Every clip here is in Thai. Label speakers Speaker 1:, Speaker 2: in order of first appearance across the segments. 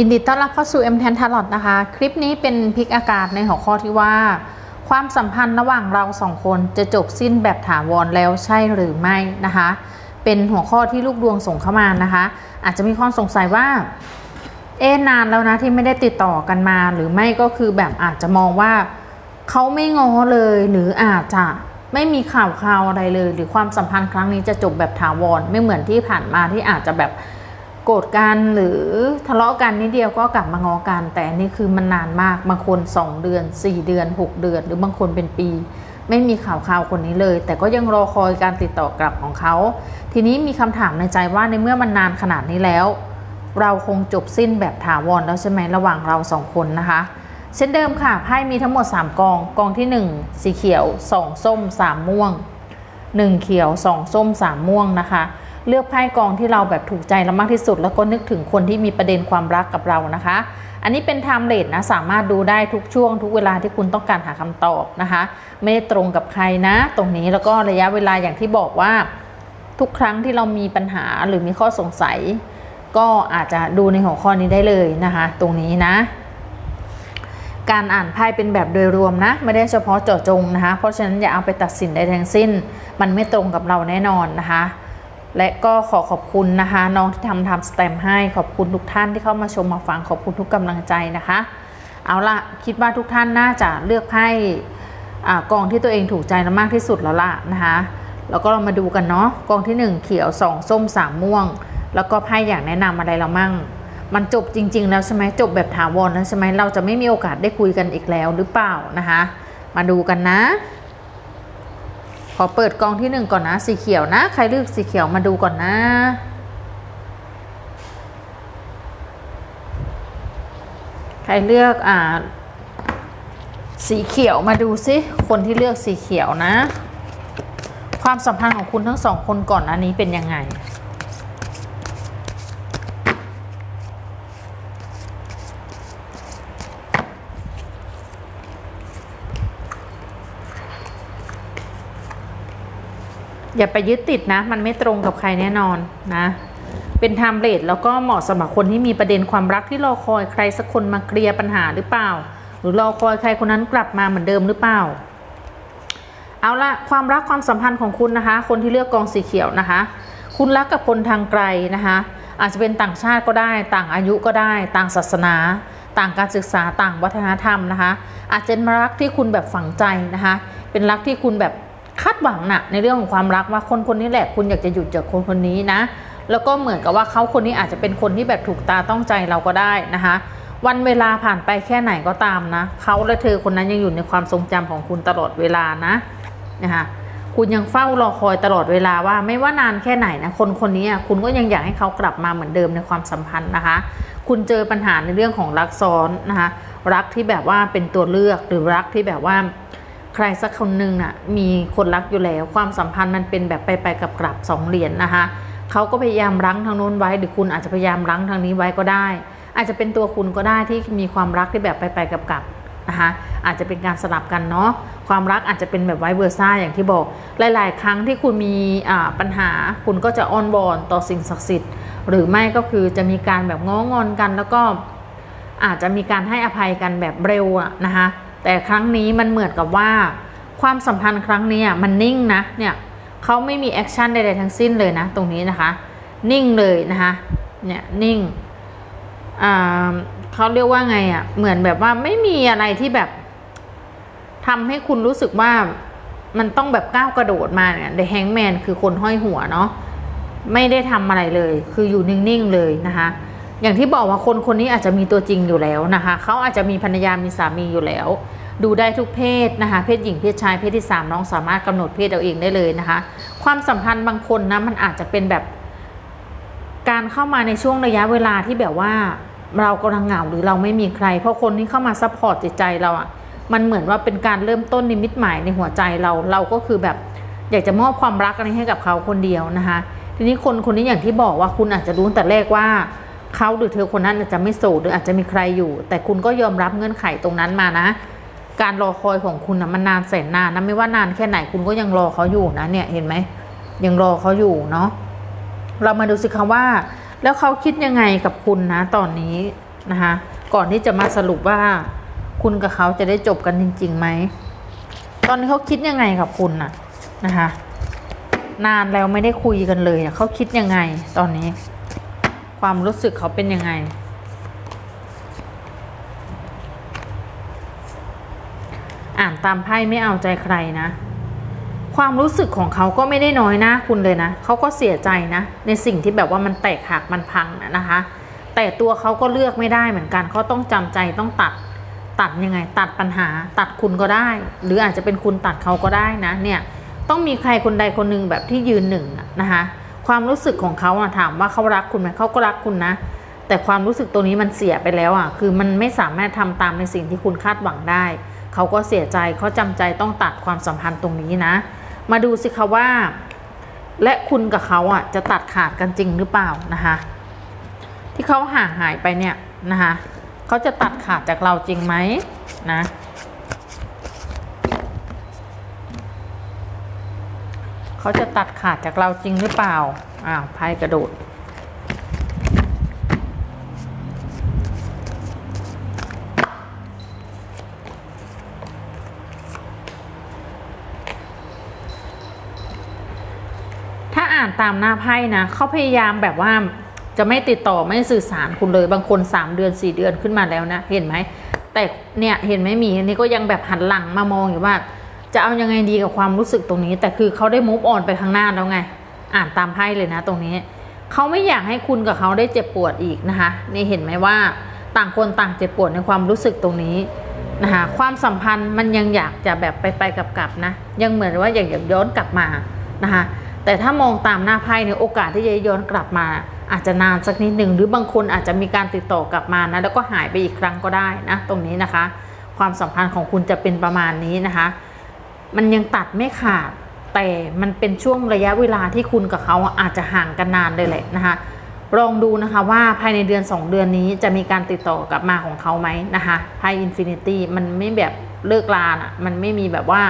Speaker 1: ยินดีต้อนรับเข้าสู่ M 1 0 t a l o t นะคะ คลิปนี้เป็นพิกอากาศในหัวข้อที่ว่า ความสัมพันธ์ระหว่างเราสองคนจะจบสิ้นแบบถาวรแล้วใช่หรือไม่นะคะ เป็นหัวข้อที่ลูกดวงส่งเข้ามานะคะ อาจจะมีความสงสัยว่า เอ๊นานแล้วนะที่ไม่ได้ติดต่อกันมาหรือไม่ก็คือแบบอาจจะมองว่าเขาไม่ง้อเลยหรืออาจจะไม่มีข่าวคราวอะไรเลย หรือความสัมพันธ์ครั้งนี้จะจบแบบถาวรไม่เหมือนที่ผ่านมาที่อาจจะแบบ โกรธกันหรือทะเลาะกันนิดเดียวก็กลับมางอกัน แต่นนี่คือมันนานมากบางคน 2 เดือน 4 เดือน 6 เดือน หรือบางคนเป็นปี ไม่มีข่าวคราวคนนี้เลย แต่ก็ยังรอคอยการติดต่อกลับของเขา ทีนี้มีคำถามในใจว่าในเมื่อมันนานขนาดนี้แล้ว เราคงจบสิ้นแบบถาวรแล้วใช่ไหมระหว่างเราสองคนนะคะเช่นเดิมค่ะไพ่มีทั้งหมด 3 กอง กองที่ 1 สีเขียว 2 ส้ม 3 ม่วง 1 เขียว 2 ส้ม 3 ม่วงนะคะ เลือกไพ่กองที่เราแบบถูกใจเรามากที่สุด แล้วก็นึกถึงคนที่มีประเด็นความรักกับเรานะคะ อันนี้เป็นไทม์เลทนะสามารถดูได้ทุกช่วง ทุกเวลาที่คุณต้องการหาคำตอบนะคะ ไม่ได้ตรงกับใครนะ ตรงนี้แล้วก็ระยะเวลาอย่างที่บอกว่า ทุกครั้งที่เรามีปัญหาหรือมีข้อสงสัย ก็อาจจะดูในหัวข้อนี้ได้เลยนะคะ ตรงนี้นะการอ่านไพ่เป็นแบบโดยรวมนะ ไม่ได้เฉพาะเจาะจงนะคะ เพราะฉะนั้นอย่าเอาไปตัดสินใดทั้งสิ้น มันไม่ตรงกับเราแน่นอนนะคะ และก็ขอขอบคุณนะคะ น้องที่ทำทำสแตมป์ให้ ขอบคุณทุกท่านที่เข้ามาชมมาฟังขอบคุณทุกกำลังใจนะคะ เอาละคิดว่าทุกท่านน่าจะเลือกไพ่กองที่ตัวเองถูกใจแล้วมากที่สุดแล้วล่ะนะคะแล้วก็เรามาดูกันเนาะกองที่หนึ่งเขียวสองส้มสามม่วง แล้วก็ไพ่อยากแนะนำอะไรเรามั่ง มันจบจริง ๆ แล้วใช่ไหมจบแบบถาวรแล้วใช่ไหมเราจะไม่มีโอกาสได้คุยกันอีกแล้วหรือเปล่านะคะ มาดูกันนะ ขอเปิดกองที่หนึ่งก่อนนะ สีเขียวนะ ใครเลือกสีเขียวมาดูก่อนนะใครเลือกอ่าสีเขียวมาดูซิคนที่เลือกสีเขียวนะ ความสัมพันธ์ของคุณทั้งสองคนก่อนอันนี้เป็นยังไง อย่าไปยึดติดนะ มันไม่ตรงกับใครแน่นอนนะ เป็นไทม์เลทแล้วก็เหมาะสำหรับคนที่มีประเด็นความรักที่รอคอยใครสักคนมาเคลียร์ปัญหาหรือเปล่า หรือรอคอยใครคนนั้นกลับมาเหมือนเดิมหรือเปล่า เอาละความรักความสัมพันธ์ของคุณนะคะ คนที่เลือกกองสีเขียวนะคะ คุณรักกับคนทางไกลนะคะ อาจจะเป็นต่างชาติก็ได้ ต่างอายุก็ได้ ต่างศาสนาต่างการศึกษาต่างวัฒนธรรมนะคะ อาจจะเป็นรักที่คุณแบบฝังใจนะคะ เป็นรักที่คุณแบบ คาดหวังนะในเรื่องของความรักว่าคนคนนี้แหละคุณอยากจะหยุดจากคนคนนี้นะ แล้วก็เหมือนกับว่าเขาคนนี้อาจจะเป็นคนที่แบบถูกตาต้องใจเราก็ได้นะคะวันเวลาผ่านไปแค่ไหนก็ตามนะเขาและเธอคนนั้นยังอยู่ในความทรงจำของคุณตลอดเวลานะนะคะคุณยังเฝ้ารอคอยตลอดเวลาว่าไม่ว่านานแค่ไหนนะคนคนนี้คุณก็ยังอยากให้เขากลับมาเหมือนเดิมในความสัมพันธ์นะคะ คุณเจอปัญหาในเรื่องของรักซ้อนนะคะรักที่แบบว่าเป็นตัวเลือกหรือรักที่แบบว่า ใครสักคนหนึ่งน่ะมีคนรักอยู่แล้ว ความสัมพันธ์มันเป็นแบบไปไปกับกลับสองเหรียญนนะคะเขาก็พยายามรั้งทางโน้นไว้ หรือคุณอาจจะพยายามรั้งทางนี้ไว้ก็ได้ อาจจะเป็นตัวคุณก็ได้ที่มีความรักที่แบบไปไปกับกลับนะคะอาจจะเป็นการสลับกันเนาะความรักอาจจะเป็นแบบไวเวอร์ซ่าอย่างที่บอก หลาย ๆ ครั้งที่คุณมีปัญหาคุณก็จะอ้อนวอนต่อสิ่งศักดิ์สิทธิ์ หรือไม่ก็คือจะมีการแบบง้องอนกัน แล้วก็อาจจะมีการให้อภัยกันแบบเร็วนะคะ แต่ครั้งนี้มันเหมือนกับว่า ความสัมพันธ์ครั้งนี้อะมันนิ่งนะเนี่ยเขาไม่มีแอคชั่นใดๆทั้งสิ้นเลยนะ ตรงนี้นะคะ นิ่งเลยนะคะเนี่ยนิ่งเขาเรียกว่าไงอะ่ะเหมือนแบบว่าไม่มีอะไรที่แบบทำให้คุณรู้สึกว่ามันต้องแบบก้าวกระโดดมาเนี่ย The Hangman คือคนห้อยหัวเนาะไม่ได้ทำอะไรเลย คืออยู่นิ่ง ๆ เลยนะคะ อย่างที่บอกว่าคนคนนี้อาจจะมีตัวจริงอยู่แล้วนะคะ เขาอาจจะมีภรรยามีสามีอยู่แล้ว ดูได้ทุกเพศนะคะ เพศหญิงเพศชายเพศที่สามน้องสามารถกำหนดเพศเอาเองได้เลยนะคะ ความสัมพันธ์บางคนนะมันอาจจะเป็นแบบ การเข้ามาในช่วงระยะเวลาที่แบบว่าเรากำลังเหงาหรือเราไม่มีใคร เพราะคนที่เข้ามาซัพพอร์ตจิตใจเราอะ่ะมันเหมือนว่าเป็นการเริ่มต้นนิมิตหมายในหัวใจเรา เราก็คือแบบอยากจะมอบความรักอะไรให้กับเขาคนเดียวนะคะ ทีนี้คนคนนี้อย่างที่บอกว่าคุณอาจจะรู้แต่แรกว่า เขาหรือเธอคนนั้นอาจจะไม่โสดหรืออาจจะมีใครอยู่ แต่คุณก็ยอมรับเงื่อนไขตรงนั้นมานะ การรอคอยของคุณนะมันนานแสนนานนะไม่ว่านานแค่ไหนคุณก็ยังรอเขาอยู่นะเนี่ยเห็นไหมยังรอเขาอยู่เนาะเรามาดูสิคะว่า แล้วเขาคิดยังไงกับคุณนะตอนนี้นะคะก่อนที่จะมาสรุปว่า คุณกับเขาจะได้จบกันจริงๆไหมตอนนี้เขาคิดยังไงกับคุณน่ะนะคะนานแล้วไม่ได้คุยกันเลยเขาคิดยังไงตอนนี้ ความรู้สึกเขาเป็นยังไง อ่านตามไพ่ไม่เอาใจใครนะ ความรู้สึกของเขาก็ไม่ได้น้อยนะคุณเลยนะ เขาก็เสียใจนะ ในสิ่งที่แบบว่ามันแตกหักมันพังนะนะคะ แต่ตัวเขาก็เลือกไม่ได้เหมือนกันเขาต้องจำใจต้องตัดตัดยังไง ตัดปัญหาตัดคุณก็ได้ หรืออาจจะเป็นคุณตัดเขาก็ได้นะเนี่ยต้องมีใครคนใดคนหนึ่งแบบที่ยืนหนึ่งนะคะ ความรู้สึกของเขาอะถามว่าเขารักคุณไหมเขาก็รักคุณนะ แต่ความรู้สึกตัวนี้มันเสียไปแล้วอะคือมันไม่สามารถทำตามในสิ่งที่คุณคาดหวังได้ เขาก็เสียใจเขาจำใจต้องตัดความสัมพันธ์ตรงนี้นะ มาดูสิคะว่า และคุณกับเขาอะจะตัดขาดกันจริงหรือเปล่านะคะที่เขาห่างหายไปเนี่ยนะคะเขาจะตัดขาดจากเราจริงไหมนะ เขาจะตัดขาดจากเราจริงหรือเปล่า อ้าวไพ่กระโดด ถ้าอ่านตามหน้าไพ่นะ เขาพยายามแบบว่าจะไม่ติดต่อไม่สื่อสารคุณเลยบางคน 3 เดือน 4 เดือนขึ้นมาแล้วนะ เห็นไหม แต่เนี่ยเห็นไหมมีอันนี้ก็ยังแบบหันหลังมามองอยู่ว่า จะเอายังไงดีกับความรู้สึกตรงนี้ แต่คือเขาได้มูฟออนไปข้างหน้าแล้วไง อ่านตามไพ่เลยนะตรงนี้ เขาไม่อยากให้คุณกับเขาได้เจ็บปวดอีกนะคะนี่เห็นไหมว่าต่างคนต่างเจ็บปวดในความรู้สึกตรงนี้นะคะความสัมพันธ์มันยังอยากจะแบบไปไปกลับกลับนะ ยังเหมือนว่าอยากย้อนกลับมานะคะแต่ถ้ามองตามหน้าไพ่เนี่ยโอกาสที่จะย้อนกลับมา อาจจะนานสักนิดหนึ่งหรือบางคนอาจจะมีการติดต่อกลับมานะแล้วก็หายไปอีกครั้งก็ได้นะตรงนี้นะคะ ความสัมพันธ์ของคุณจะเป็นประมาณนี้นะคะ มันยังตัดไม่ขาด แต่มันเป็นช่วงระยะเวลาที่คุณกับเขาอาจจะห่างกันนานเลยแหละนะคะลองดูนะคะว่าภายในเดือน 2 เดือนนี้จะมีการติดต่อกลับมาของเขาไหมนะคะไพ่อินฟินิตี้มันไม่แบบเลิกลาน่ะมันไม่มีแบบว่า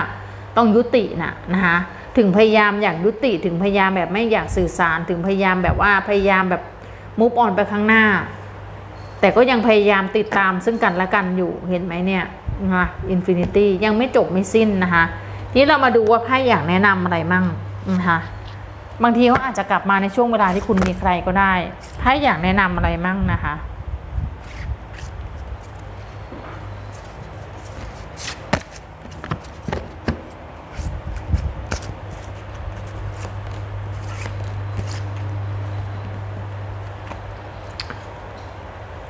Speaker 1: ต้องยุตินะนะคะถึงพยายามอยากยุติถึงพยายามแบบไม่อยากสื่อสารถึงพยายามแบบว่าพยายามแบบมุฟออนไปข้างหน้า แต่ก็ยังพยายามติดตามซึ่งกันและกันอยู่เห็นไหมเนี่ยนะคะอินฟินิตี้ยังไม่จบไม่สิ้นนะคะ นี้เรามาดูว่าไพ่อยากแนะนำอะไรมั่งนะคะบางทีเขาอาจจะกลับมาในช่วงเวลาที่คุณมีใครก็ได้ไพ่อยากแนะนำอะไรมั่งนะคะ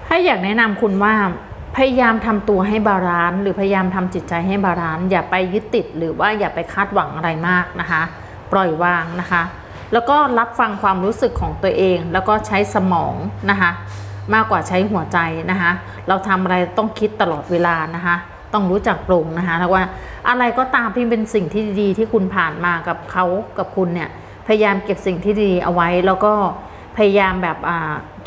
Speaker 1: ให้อยากแนะนำคุณว่า พยายามทำตัวให้บาลานซ์หรือพยายามทำจิตใจให้บาลานซ์อย่าไปยึดติดหรือว่าอย่าไปคาดหวังอะไรมากนะคะ ปล่อยวางนะคะ แล้วก็รับฟังความรู้สึกของตัวเอง แล้วก็ใช้สมองนะคะ มากกว่าใช้หัวใจนะคะ เราทำอะไรต้องคิดตลอดเวลานะคะ ต้องรู้จักปรุงนะคะแล้วว่าอะไรก็ตามที่เป็นสิ่งที่ดีที่คุณผ่านมากับเขากับคุณเนี่ยพยายามเก็บสิ่งที่ดีเอาไว้แล้วก็พยายามแบบ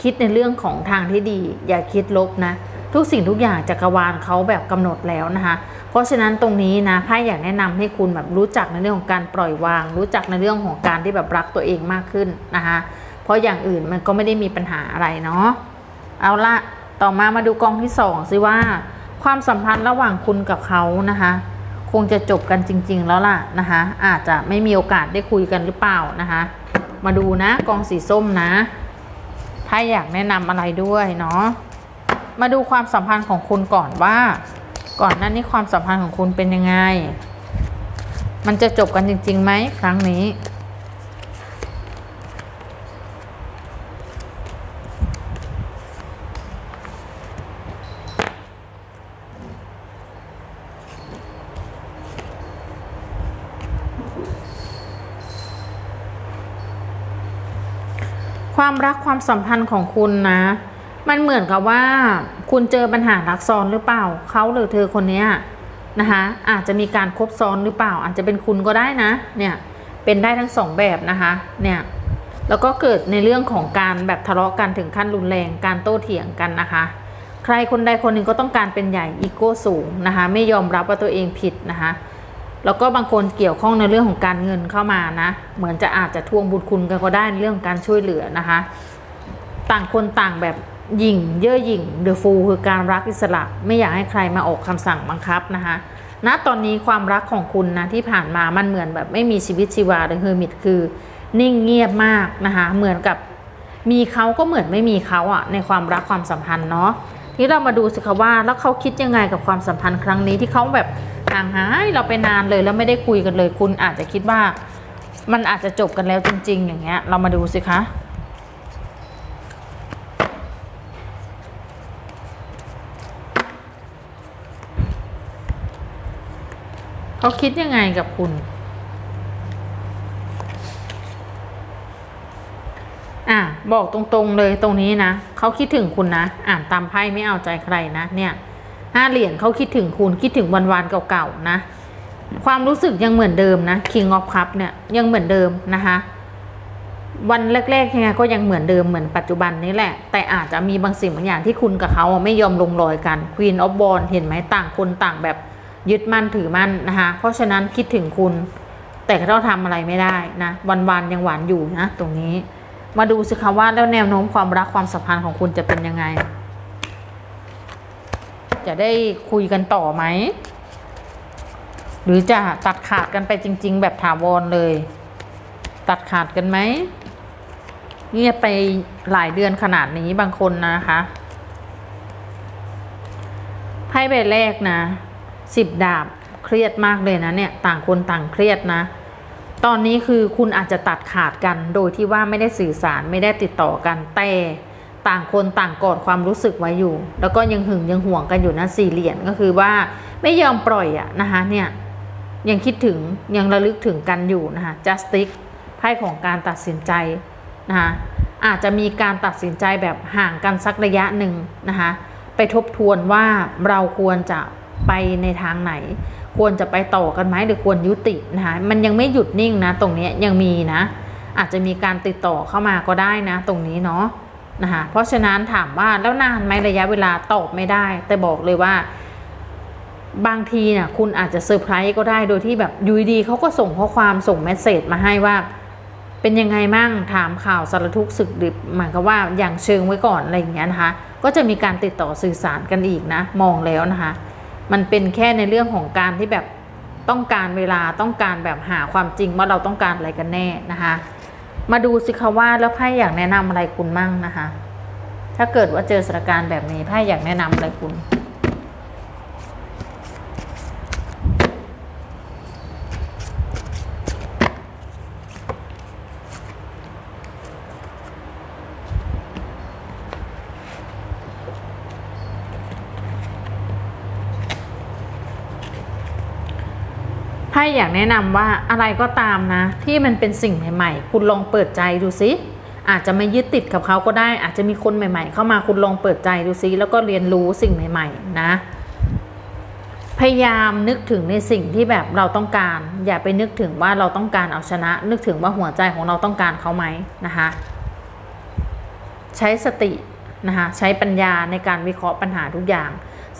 Speaker 1: คิดในเรื่องของทางที่ดี อย่าคิดลบนะ ทุกสิ่งทุกอย่างจักรวาลเขาแบบกำหนดแล้วนะคะ เพราะฉะนั้นตรงนี้นะไพ่อยากแนะนำให้คุณแบบรู้จักในเรื่องของการปล่อยวาง รู้จักในเรื่องของการที่แบบรักตัวเองมากขึ้นนะคะเพราะอย่างอื่นมันก็ไม่ได้มีปัญหาอะไรเนาะเอาละต่อมามาดูกองที่สองสิว่า ความสัมพันธ์ระหว่างคุณกับเขานะคะคงจะจบกันจริง ๆ แล้วล่ะนะคะอาจจะไม่มีโอกาสได้คุยกันหรือเปล่านะคะมาดูนะกองสีส้มนะ ถ้าอยากแนะนำอะไรด้วยเนาะ มาดูความสัมพันธ์ของคุณก่อนว่า ก่อนหน้านี้ความสัมพันธ์ของคุณเป็นยังไง มันจะจบกันจริงๆไหมครั้งนี้ความรักความสัมพันธ์ของคุณนะ มันเหมือนกับว่า คุณเจอปัญหารักซ้อนหรือเปล่าเขาหรือเธอคนนี้นะคะอาจจะมีการคบซ้อนหรือเปล่า อาจจะเป็นคุณก็ได้นะเนี่ยเป็นได้ทั้งสองแบบนะคะเนี่ยแล้วก็เกิดในเรื่องของการแบบทะเลาะกันถึงขั้นรุนแรงการโต้เถียงกันนะคะ ใครคนใดคนหนึ่งก็ต้องการเป็นใหญ่อีโก้สูงนะคะไม่ยอมรับว่าตัวเองผิดนะคะแล้วก็บางคนเกี่ยวข้องในเรื่องของการเงินเข้ามานะ เหมือนจะอาจจะทวงบุญคุณกันก็ได้ในเรื่องการช่วยเหลือนะคะ ต่างคนต่างแบบ หยิ่งเย่อหยิ่งเดอะฟูคือการรักอิสระ ไม่อยากให้ใครมาออกคำสั่งบังคับนะคะณตอนนี้ความรักของคุณนะที่ผ่านมามันเหมือนแบบไม่มีชีวิตชีวาเลยเฮอร์มิตคือ นิ่งเงียบมากนะคะเหมือนกับมีเขาก็เหมือนไม่มีเขาอะในความรักความสัมพันธ์เนาะที่เรามาดูสิคะว่าแล้วเขาคิดยังไงกับความสัมพันธ์ครั้งนี้ที่เขาแบบห่างหายเราไปนานเลยแล้วไม่ได้คุยกันเลย คุณอาจจะคิดว่า มันอาจจะจบกันแล้วจริง ๆ อย่างเงี้ย เรามาดูสิคะ เขาคิดยังไงกับคุณ อะ บอกตรงๆเลยตรงนี้นะ เขาคิดถึงคุณนะ อ่านตามไพ่ไม่เอาใจใครนะ เนี่ยห้าเหรียญเขาคิดถึงคุณคิดถึงวันๆเก่าๆนะ ความรู้สึกยังเหมือนเดิมนะ King of Cup เนี่ยยังเหมือนเดิมนะคะวันแรกๆยังไงก็ยังเหมือนเดิมเหมือนปัจจุบันนี้แหละ แต่อาจจะมีบางสิ่งบางอย่างที่คุณกับเขาไม่ยอมลงรอยกัน Queen of b a l l เห็นไหมต่างคนต่างแบบ ยึดมั่นถือมั่นนะคะ เพราะฉะนั้นคิดถึงคุณ แต่ก็ทำอะไรไม่ได้นะวันๆยังหวานอยู่นะตรงนี้ มาดูสิคะว่าแล้วแนวโน้มความรักความสัมพันธ์ของคุณจะเป็นยังไง จะได้คุยกันต่อไหม หรือจะตัดขาดกันไปจริง ๆ แบบถาวรเลย ตัดขาดกันไหมเงียบไปหลายเดือนขนาดนี้บางคนนะคะไพ่ใบแรกนะ สิบดาบเครียดมากเลยนะเนี่ยต่างคนต่างเครียดนะ ตอนนี้คือคุณอาจจะตัดขาดกัน โดยที่ว่าไม่ได้สื่อสารไม่ได้ติดต่อกันแต่ต่างคนต่างกอดความรู้สึกไว้อยู่ แล้วก็ยังหึงยังห่วงกันอยู่นะสี่เหรียญก็คือว่าไม่ยอมปล่อยอะนะคะเนี่ยยังคิดถึงยังระลึกถึงกันอยู่นะคะ justice ไพ่ของการตัดสินใจนะคะอาจจะมีการตัดสินใจแบบห่างกันสักระยะหนึ่งนะคะไปทบทวนว่าเราควรจะ ไปในทางไหน ควรจะไปต่อกันไหมหรือควรยุตินะคะมันยังไม่หยุดนิ่งนะ ตรงนี้ยังมีนะ อาจจะมีการติดต่อเข้ามาก็ได้นะ ตรงนี้เนาะนะคะเพราะฉะนั้นถามว่าแล้วนานไหมระยะเวลาตอบไม่ได้ แต่บอกเลยว่า บางทีเนี่ยคุณอาจจะเซอร์ไพรส์ก็ได้โดยที่แบบยูดีเขาก็ส่งข้อความส่งเมสเซจมาให้ว่า เป็นยังไงมั่งถามข่าวสารทุกข์สึกดิบหมายความว่าอย่างเชิงไว้ก่อนอะไรอย่างเงี้ยนะคะ ก็จะมีการติดต่อสื่อสารกันอีกนะ มองแล้วนะคะ มันเป็นแค่ในเรื่องของการที่แบบต้องการเวลาต้องการแบบหาความจริงว่าเราต้องการอะไรกันแน่นะคะ มาดูสิคะว่าแล้วไพ่อยากแนะนำอะไรคุณมั่งนะคะ ถ้าเกิดว่าเจอสถานการณ์แบบนี้ไพ่อยากแนะนำอะไรคุณ ไพ่อยากแนะนำว่าอะไรก็ตามนะ ที่มันเป็นสิ่งใหม่ ๆ คุณลองเปิดใจดูซิอาจจะไม่ยึดติดกับเขาก็ได้ อาจจะมีคนใหม่ ๆ เข้ามาคุณลองเปิดใจดูซิแล้วก็เรียนรู้สิ่งใหม่ ๆ นะ พยายามนึกถึงในสิ่งที่แบบเราต้องการ อย่าไปนึกถึงว่าเราต้องการเอาชนะ นึกถึงว่าหัวใจของเราต้องการเขาไหมนะคะ ใช้สตินะคะใช้ปัญญาในการวิเคราะห์ปัญหาทุกอย่าง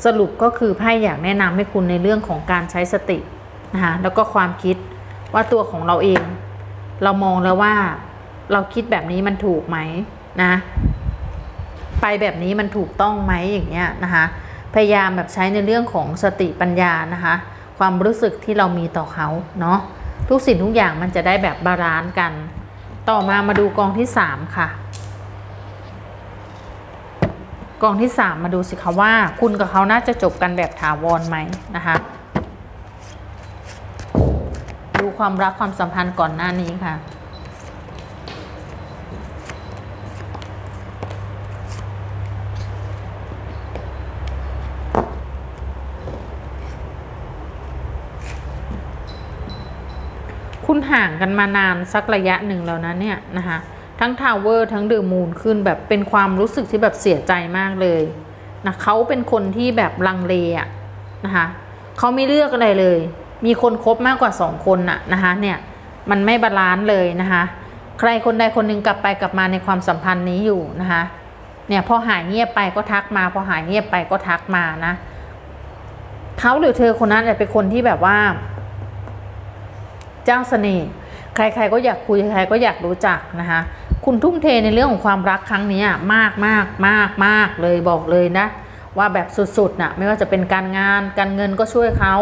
Speaker 1: สรุปก็คือไพ่อยากแนะนำให้คุณในเรื่องของการใช้สติ นะคะแล้วก็ความคิดว่าตัวของเราเอง เรามองแล้วว่าเราคิดแบบนี้มันถูกไหมนะ ไปแบบนี้มันถูกต้องไหมอย่างเงี้ยนะคะพยายามแบบใช้ในเรื่องของสติปัญญานะคะ ความรู้สึกที่เรามีต่อเขาเนาะทุกสิ่งทุกอย่างมันจะได้แบบบาลานซ์กัน ต่อมามาดูกองที่สามค่ะ กองที่สามมาดูสิคะว่า คุณกับเขาน่าจะจบกันแบบถาวรไหมนะคะ ดูความรักความสัมพันธ์ก่อนหน้านี้ค่ะ คุณห่างกันมานานสักระยะหนึ่งแล้วนะเนี่ยนะคะทั้งทาวเวอร์ทั้งเดอะมูนขึ้นแบบเป็นความรู้สึกที่แบบเสียใจมากเลยนะเขาเป็นคนที่แบบลังเลอะนะคะเขาไม่เลือกอะไรเลย มีคนคบมากกว่าสองคนน่ะนะคะเนี่ยมันไม่บาลานซ์เลยนะคะใครคนใดคนหนึ่งกลับไปกลับมาในความสัมพันธ์นี้อยู่นะคะเนี่ยพอหายเงียบไปก็ทักมา พอหายเงียบไปก็ทักมานะเขาหรือเธอคนนั้นจะเป็นคนที่แบบว่า เจ้าเสน่ห์ใครๆก็อยากคุยใครก็อยากรู้จักนะคะคุณทุ่มเทในเรื่องของความรักครั้งนี้อะมากมากมากมากเลยบอกเลยนะ แบบสุดๆน่ะไม่ว่าจะเป็นการงานการเงินก็ช่วยเขา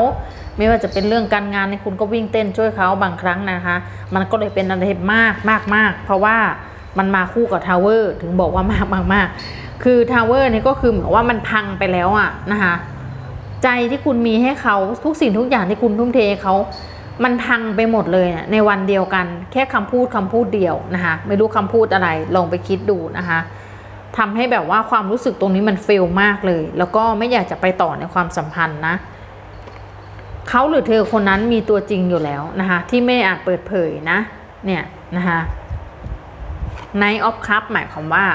Speaker 1: ไม่ว่าจะเป็นเรื่องการงานในคุณก็วิ่งเต้นช่วยเขาบางครั้งนะคะ มันก็เลยเป็นอะไรมากมากมากเพราะว่ามันมาคู่กับทาวเวอร์ถึงบอกว่ามากมากมากคือทาวเวอร์นี่ก็คือเหมือนว่ามันพังไปแล้วอะนะคะใจที่คุณมีให้เขาทุกสิ่งทุกอย่างที่คุณทุ่มเทเขามันพังไปหมดเลยน่ะในวันเดียวกัน แค่คำพูดคำพูดเดียวนะคะไม่รู้คำพูดอะไรลองไปคิดดูนะคะ ทำให้แบบว่าความรู้สึกตรงนี้มันเฟลมากเลย แล้วก็ไม่อยากจะไปต่อในความสัมพันธ์นะเขาหรือเธอคนนั้นมีตัวจริงอยู่แล้วนะคะ ที่ไม่อาจเปิดเผยนะ เนี่ยนะคะในออฟคัพหมายความว่า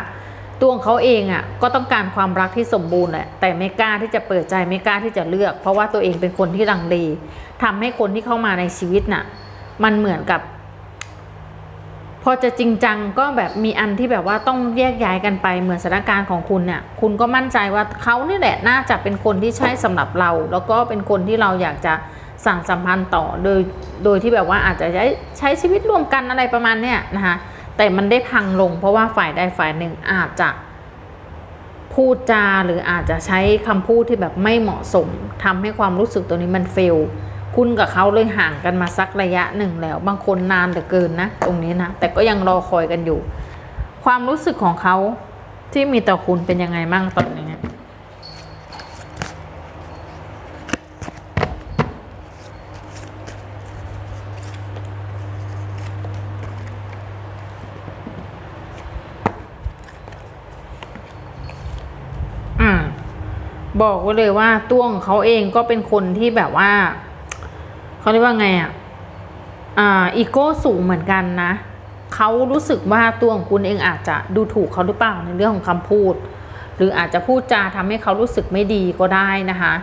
Speaker 1: ตัวของเขาเองอะ่ะก็ต้องการความรักที่สมบูรณ์แหละแต่ไม่กล้าที่จะเปิดใจไม่กล้าที่จะเลือก เพราะว่าตัวเองเป็นคนที่ลังเลทำให้คนที่เข้ามาในชีวิตน่ะ มันเหมือนกับ พอจะจริงจังก็แบบมีอันที่แบบว่าต้องแยกย้ายกันไปเหมือนสถานการณ์ของคุณเนี่ยคุณก็มั่นใจว่าเขานี่แหละน่าจะเป็นคนที่ใช่สำหรับเรา แล้วก็เป็นคนที่เราอยากจะสั่งสัมพันธ์ต่อโดยโดยที่แบบว่าอาจจะใช้ใช้ชีวิตร่วมกันอะไรประมาณเนี้ยนะคะแต่มันได้พังลง เพราะว่าฝ่ายใดฝ่ายหนึ่งอาจจะพูดจาหรืออาจจะใช้คำพูดที่แบบไม่เหมาะสมทำให้ความรู้สึกตัวนี้มันเฟล คุณกับเขาเลยห่างกันมาสักระยะหนึ่งแล้ว บางคนนานเหลือเกินนะ ตรงนี้นะ แต่ก็ยังรอคอยกันอยู่ ความรู้สึกของเขาที่มีต่อคุณเป็นยังไงบ้างตอนนี้บอกไว้เลยว่าตัวของเขาเองก็เป็นคนที่แบบว่า เขาเรียกว่าไงอะอ่าอีโก้สูงเหมือนกันนะเขารู้สึกว่าตัวของคุณเองอาจจะดูถูกเขาหรือเปล่าในเรื่องของคำพูด หรืออาจจะพูดจาทำให้เขารู้สึกไม่ดีก็ได้นะคะ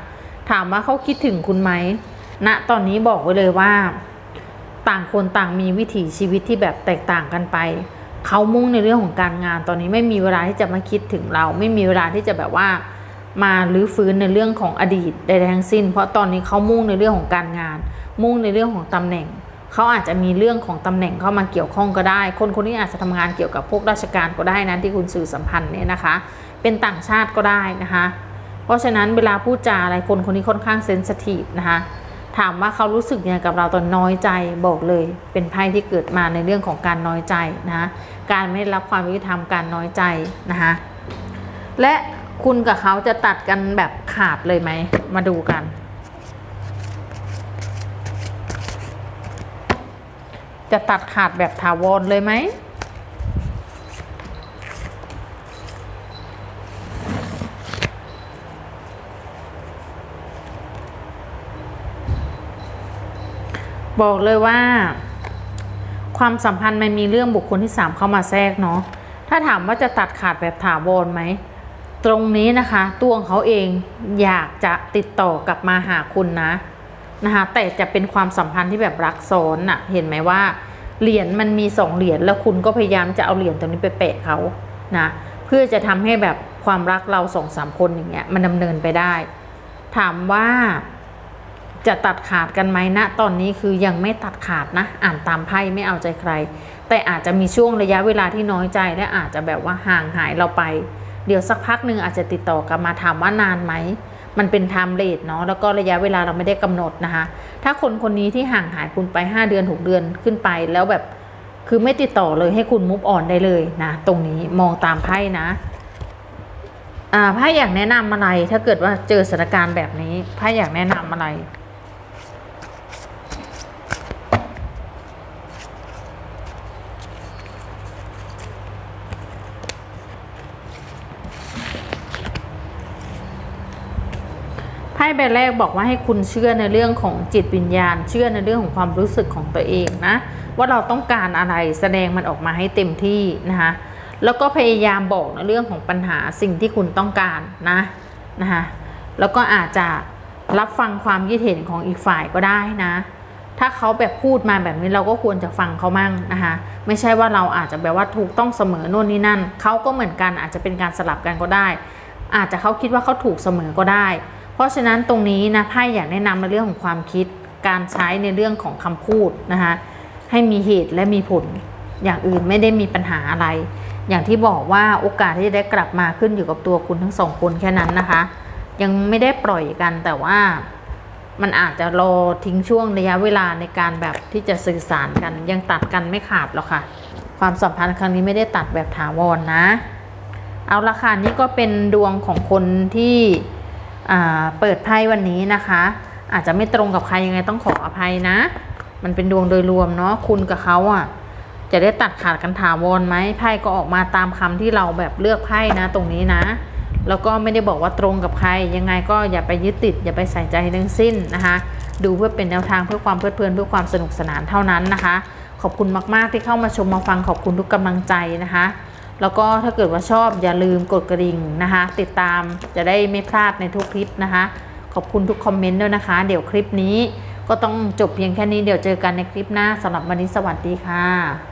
Speaker 1: ถามว่าเขาคิดถึงคุณไหมณนะตอนนี้บอกไว้เลยว่า ต่างคนต่างมีวิถีชีวิตที่แบบแตกต่างกันไปเขามุ่งในเรื่องของการงานตอนนี้ไม่มีเวลาที่จะมาคิดถึงเรา ไม่มีเวลาที่จะแบบว่า มาลื้อฟื้นในเรื่องของอดีตใดๆทั้งสิ้น เพราะตอนนี้เขามุ่งในเรื่องของการงาน มุ่งในเรื่องของตำแหน่ง เขาอาจจะมีเรื่องของตำแหน่งเข้ามาเกี่ยวข้องก็ได้ คนคนนี้อาจจะทำงานเกี่ยวกับพวกราชการก็ได้นะที่คุณสื่อสัมพันธ์เนี่ยนะคะ เป็นต่างชาติก็ได้นะคะ เพราะฉะนั้นเวลาพูดจาอะไรคนคนนี้ค่อนข้างเซนสทีฟนะคะถามว่าเขารู้สึกยังไงกับเราตอนน้อยใจบอกเลย เป็นไพ่ที่เกิดมาในเรื่องของการน้อยใจนะะการไม่ได้รับความยุติธรรมการน้อยใจนะคะและ คุณกับเขาจะตัดกันแบบขาดเลยไหม มาดูกัน จะตัดขาดแบบถาวรเลยไหมบอกเลยว่า ความสัมพันธ์มันมีเรื่องบุคคลที่สามเข้ามาแทรกเนาะถ้าถามว่าจะตัดขาดแบบถาวรไหม ตรงนี้นะคะตัวของเขาเองอยากจะติดต่อกลับมาหาคุณนะนะคะแต่จะเป็นความสัมพันธ์ที่แบบรักซ้อนน่ะเห็นไหมว่าเหรียญมันมีสองเหรียญแล้วคุณก็พยายามจะเอาเหรียญตรงนี้ไปแปะเขานะเพื่อจะทำให้แบบความรักเราสองสามคนอย่างเงี้ยมันดำเนินไปได้ ถามว่าจะตัดขาดกันไหมณตอนนี้คือยังไม่ตัดขาดนะ อ่านตามไพ่ไม่เอาใจใคร แต่อาจจะมีช่วงระยะเวลาที่น้อยใจและอาจจะแบบว่าห่างหายเราไป เดี๋ยวสักพักหนึ่งอาจจะติดต่อกลับมาถามว่านานไหม มันเป็นไทม์เลทเนาะแล้วก็ระยะเวลาเราไม่ได้กำหนดนะคะ ถ้าคนคนนี้ที่ห่างหายคุณไป 5 เดือน 6 เดือนขึ้นไปแล้วแบบคือไม่ติดต่อเลยให้คุณมุฟออนได้เลยนะตรงนี้มองตามไพ่นะอ่าไพ่อยากแนะนำอะไรถ้าเกิดว่าเจอสถานการณ์แบบนี้ไพ่อยากแนะนำอะไร ใบแรกบอกว่าให้คุณเชื่อในเรื่องของจิตวิญญาณ เชื่อในเรื่องของความรู้สึกของตัวเองนะว่าเราต้องการอะไรแสดงมันออกมาให้เต็มที่นะคะแล้วก็พยายามบอกในเรื่องของปัญหาสิ่งที่คุณต้องการนะนะคะแล้วก็อาจจะรับฟังความคิดเห็นของอีกฝ่ายก็ได้นะ ถ้าเขาแบบพูดมาแบบนี้เราก็ควรจะฟังเขามั่งนะคะไม่ใช่ว่าเราอาจจะแบบว่าถูกต้องเสมอโน่นนี่นั่นเขาก็เหมือนกันอาจจะเป็นการสลับกันก็ได้ อาจจะเขาคิดว่าเขาถูกเสมอก็ได้ เพราะฉะนั้นตรงนี้นะไพ่อยากแนะนำในเรื่องของความคิด การใช้ในเรื่องของคำพูดนะคะให้มีเหตุและมีผลอย่างอื่นไม่ได้มีปัญหาอะไร อย่างที่บอกว่าโอกาสที่จะได้กลับมาขึ้นอยู่กับตัวคุณทั้งสองคนแค่นั้นนะคะ ยังไม่ได้ปล่อยกันแต่ว่ามันอาจจะรอทิ้งช่วงระยะเวลาในการแบบที่จะสื่อสารกัน ยังตัดกันไม่ขาดหรอกค่ะ ความสัมพันธ์ครั้งนี้ไม่ได้ตัดแบบถาวรนนะ เอาละค่ะนี่ก็เป็นดวงของคนที่ เปิดไพ่วันนี้นะคะ อาจจะไม่ตรงกับใครยังไงต้องขออภัยนะ มันเป็นดวงโดยรวมเนาะคุณกับเขาอะจะได้ตัดขาดกันถาวรไหมไพ่ก็ออกมาตามคำที่เราแบบเลือกไพ่นะ ตรงนี้นะ แล้วก็ไม่ได้บอกว่าตรงกับใคร ยังไงก็อย่าไปยึดติด อย่าไปใส่ใจทั้งสิ้นนะคะ ดูเพื่อเป็นแนวทางเพื่อความเพลิดเพลินเพื่อความสนุกสนานเท่านั้นนะคะ ขอบคุณมาก ๆ ที่เข้ามาชมมาฟังขอบคุณทุกกำลังใจนะคะ แล้วก็ถ้าเกิดว่าชอบอย่าลืมกดกระดิ่งนะคะ ติดตามจะได้ไม่พลาดในทุกคลิปนะคะ ขอบคุณทุกคอมเมนต์ด้วยนะคะ เดี๋ยวคลิปนี้ก็ต้องจบเพียงแค่นี้เดี๋ยวเจอกันในคลิปหน้าสำหรับวันนี้สวัสดีค่ะ